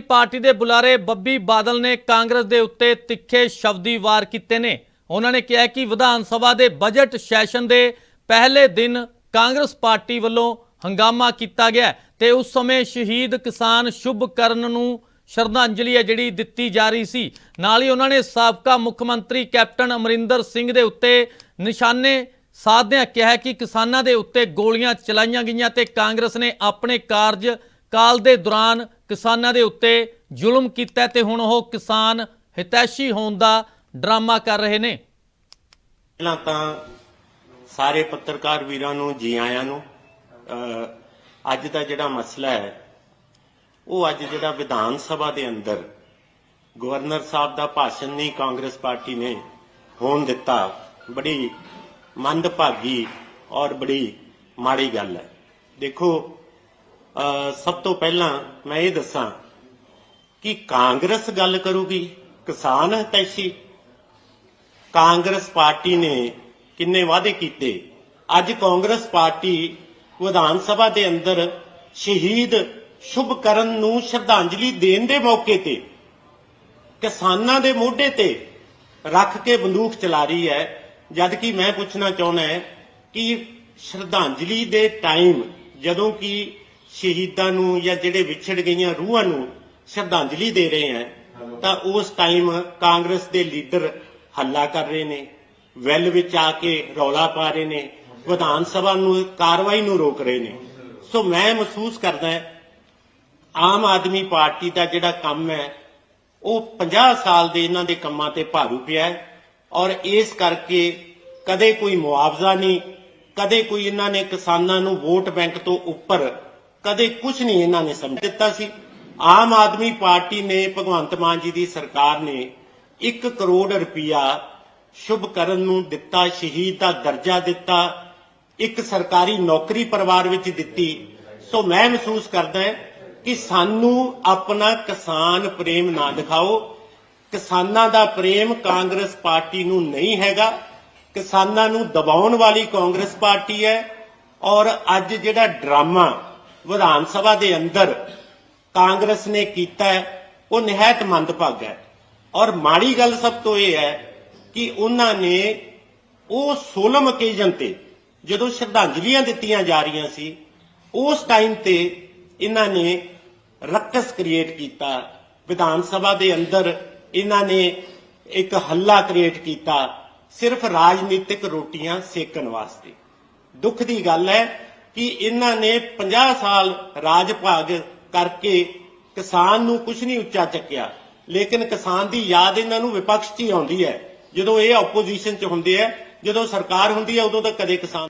Party ਦੇ ਬੁਲਾਰੇ ਬੱਬੀ ਬਾਦਲ ਨੇ ਕਾਂਗਰਸ ਦੇ ਉੱਤੇ ਤਿੱਖੇ ਸ਼ਬਦੀ ਵਾਰ ਕੀਤੇ ਨੇ। ਉਹਨਾਂ ਨੇ ਕਿਹਾ ਕਿ ਵਿਧਾਨ ਸਭਾ ਦੇ ਬਜਟ ਸੈਸ਼ਨ ਦੇ ਪਹਿਲੇ ਦਿਨ ਕਾਂਗਰਸ ਪਾਰਟੀ ਵੱਲੋਂ ਹੰਗਾਮਾ ਕੀਤਾ ਗਿਆ ਹੈ ਤੇ ਉਸ ਸਮੇਂ ਸ਼ਹੀਦ ਕਿਸਾਨ ਸ਼ੁਭ ਕਰਨ ਨੂੰ ਸ਼ਰਧਾਂਜਲੀ ਹੈ ਜਿਹੜੀ ਦਿੱਤੀ ਜਾ ਰਹੀ ਸੀ। ਨਾਲ ਹੀ ਉਹਨਾਂ ਨੇ ਸਾਬਕਾ ਮੁੱਖ ਮੰਤਰੀ ਕੈਪਟਨ ਅਮਰਿੰਦਰ ਸਿੰਘ ਦੇ ਉੱਤੇ ਨਿਸ਼ਾਨੇ ਸਾਧਦਿਆਂ ਕਿਹਾ ਕਿ ਕਿਸਾਨਾਂ ਦੇ ਉੱਤੇ ਗੋਲੀਆਂ ਚਲਾਈਆਂ ਗਈਆਂ ਤੇ ਕਾਂਗਰਸ ਨੇ ਆਪਣੇ ਕਾਰਜ ਕਾਲ ਦੇ ਦੌਰਾਨ ਕਿਸਾਨਾਂ ਦੇ ਉੱਤੇ ਜ਼ੁਲਮ ਕੀਤਾ ਤੇ ਹੁਣ ਉਹ ਕਿਸਾਨ ਹਿਤੈਸ਼ੀ ਹੋਣ ਦਾ ਡਰਾਮਾ ਕਰ ਰਹੇ ਨੇ। ਪਹਿਲਾਂ ਤਾਂ ਸਾਰੇ ਪੱਤਰਕਾਰ ਵੀਰਾਂ ਨੂੰ, ਜੀ ਆਇਆਂ ਨੂੰ ਅੱਜ ਦਾ ਜਿਹੜਾ ਮਸਲਾ ਹੈ, ਉਹ ਅੱਜ ਜਿਹੜਾ ਵਿਧਾਨ ਸਭਾ ਦੇ ਅੰਦਰ ਗਵਰਨਰ ਸਾਹਿਬ ਦਾ ਭਾਸ਼ਣ ਨਹੀਂ ਕਾਂਗਰਸ ਪਾਰਟੀ ਨੇ ਹੋਣ ਦਿੱਤਾ, ਬੜੀ ਮੰਦਭਾਗੀ ਔਰ ਬੜੀ ਮਾੜੀ ਗੱਲ ਹੈ। ਦੇਖੋ ਸਭ ਤੋਂ ਪਹਿਲਾਂ ਮੈਂ ਇਹ ਦੱਸਾਂ ਕਿ ਕਾਂਗਰਸ ਗੱਲ ਕਰੂਗੀ, ਕਿਸਾਨ ਹਿਤੈਸ਼ੀ ਕਾਂਗਰਸ ਪਾਰਟੀ ਨੇ ਕਿੰਨੇ ਵਾਅਦੇ ਕੀਤੇ? ਅੱਜ ਕਾਂਗਰਸ ਪਾਰਟੀ ਵਿਧਾਨ ਸਭਾ ਦੇ ਅੰਦਰ ਸ਼ਹੀਦ ਸ਼ੁਭਕਰਨ ਨੂੰ ਸ਼ਰਧਾਂਜਲੀ ਦੇਣ ਦੇ ਮੌਕੇ ਤੇ, ਕਿਸਾਨਾਂ ਦੇ ਮੋਢੇ ਤੇ ਰੱਖ ਕੇ ਬੰਦੂਕ ਚਲਾ ਰਹੀ ਹੈ। ਜਦ ਕਿ ਮੈਂ ਪੁੱਛਣਾ ਚਾਹੁੰਦਾ ਹੈ ਕਿ ਸ਼ਰਧਾਂਜਲੀ ਦੇ ਟਾਈਮ ਜਦੋਂ ਕਿ ਸ਼ਹੀਦਾਂ ਨੂੰ ਜਾਂ ਜਿਹੜੇ ਵਿਛੜ ਗਈਆਂ ਰੂਹਾਂ ਨੂੰ ਸ਼ਰਧਾਂਜਲੀ ਦੇ ਰਹੇ ਹੈ, ਤਾਂ ਉਸ ਟਾਈਮ ਕਾਂਗਰਸ ਦੇ ਲੀਡਰ ਹੱਲਾ ਕਰ ਰਹੇ ਨੇ ਵੈਲ ਵਿੱਚ ਆ ਕੇ ਰੌਲਾ ਪਾ ਰਹੇ ਨੇ, ਵਿਧਾਨ ਸਭਾ ਨੂੰ ਕਾਰਵਾਈ ਨੂੰ ਰੋਕ ਰਹੇ ਨੇ। ਸੋ ਮੈਂ ਮਹਿਸੂਸ ਕਰਦਾ ਆਮ ਆਦਮੀ ਪਾਰਟੀ ਦਾ ਜਿਹੜਾ ਕੰਮ ਹੈ, ਉਹ 50 ਸਾਲ ਦੇ ਇਹਨਾਂ ਦੇ ਕੰਮਾਂ ਤੇ ਭਾਰੂ ਪਿਆ ਹੈ ਔਰ ਇਸ ਕਰਕੇ ਕਦੇ ਕੋਈ ਮੁਆਵਜ਼ਾ ਨਹੀਂ, ਕਦੇ ਕੋਈ ਇਹਨਾਂ ਨੇ ਕਿਸਾਨਾਂ ਨੂੰ ਵੋਟ ਬੈਂਕ ਤੋਂ ਉੱਪਰ ਕਦੇ ਕੁਝ ਨਹੀਂ ਇਹਨਾਂ ਨੇ ਸਮਝ ਦਿੱਤਾ ਸੀ। ਆਮ ਆਦਮੀ ਪਾਰਟੀ ਨੇ, ਭਗਵੰਤ ਮਾਨ ਜੀ ਦੀ ਸਰਕਾਰ ਨੇ 1 ਕਰੋੜ ਰੁਪਇਆ ਸ਼ੁਭ ਕਰਨ ਨੂੰ ਦਿੱਤਾ, ਸ਼ਹੀਦ ਦਾ ਦਰਜਾ ਦਿੱਤਾ, ਇੱਕ ਸਰਕਾਰੀ ਨੌਕਰੀ ਪਰਿਵਾਰ ਵਿੱਚ ਦਿੱਤੀ। ਸੋ ਮੈਂ ਮਹਿਸੂਸ ਕਰਦਾ ਕਿ ਸਾਨੂੰ ਆਪਣਾ ਕਿਸਾਨ ਪ੍ਰੇਮ ਨਾ ਦਿਖਾਓ। ਕਿਸਾਨਾਂ ਦਾ ਪ੍ਰੇਮ ਕਾਂਗਰਸ ਪਾਰਟੀ ਨੂੰ ਨਹੀਂ ਹੈਗਾ। ਕਿਸਾਨਾਂ ਨੂੰ ਦਬਾਉਣ ਵਾਲੀ ਕਾਂਗਰਸ ਪਾਰਟੀ ਹੈ। ਔਰ ਅੱਜ ਜਿਹੜਾ ਡਰਾਮਾ ਵਿਧਾਨ ਸਭਾ ਦੇ ਅੰਦਰ ਕਾਂਗਰਸ ਨੇ ਕੀਤਾ ਉਹ ਨਿਹਾਇਤ ਮੰਦਭਾਗਾ ਹੈ। ਔਰ ਮਾੜੀ ਗੱਲ ਸਭ ਤੋਂ ਇਹ ਹੈ ਕਿ ਉਹਨਾਂ ਨੇ ਉਹ ਸੋਲਮ ਓਕੇਜਨ ਤੇ ਜਦੋਂ ਸ਼ਰਧਾਂਜਲੀਆਂ ਦਿੱਤੀਆਂ ਜਾ ਰਹੀਆਂ ਸੀ, ਉਸ ਟਾਈਮ ਤੇ ਇਹਨਾਂ ਨੇ ਰਕਸ ਕ੍ਰੀਏਟ ਕੀਤਾ। ਵਿਧਾਨ ਸਭਾ ਦੇ ਅੰਦਰ ਇਹਨਾਂ ਨੇ ਇੱਕ ਹੱਲਾ ਕ੍ਰੀਏਟ ਕੀਤਾ, ਸਿਰਫ ਰਾਜਨੀਤਿਕ ਰੋਟੀਆਂ ਸੇਕਣ ਵਾਸਤੇ। ਦੁੱਖ ਦੀ ਗੱਲ ਹੈ ਕਿ ਇਹਨਾਂ ਨੇ 50 ਸਾਲ ਰਾਜ ਭਾਗ ਕਰਕੇ ਕਿਸਾਨ ਨੂੰ ਕੁਝ ਨਹੀਂ ਉੱਚਾ ਚੱਕਿਆ। ਲੇਕਿਨ ਕਿਸਾਨ ਦੀ ਯਾਦ ਇਹਨਾਂ ਨੂੰ ਵਿਪਕਸ਼ 'ਚ ਹੀ ਆਉਂਦੀ ਹੈ। ਜਦੋਂ ਇਹ ਆਪੋਜੀਸ਼ਨ 'ਚ ਹੁੰਦੇ ਆ ਜਦੋਂ ਸਰਕਾਰ ਹੁੰਦੀ ਹੈ, ਉਦੋਂ ਤਾਂ ਕਦੇ ਕਿਸਾਨ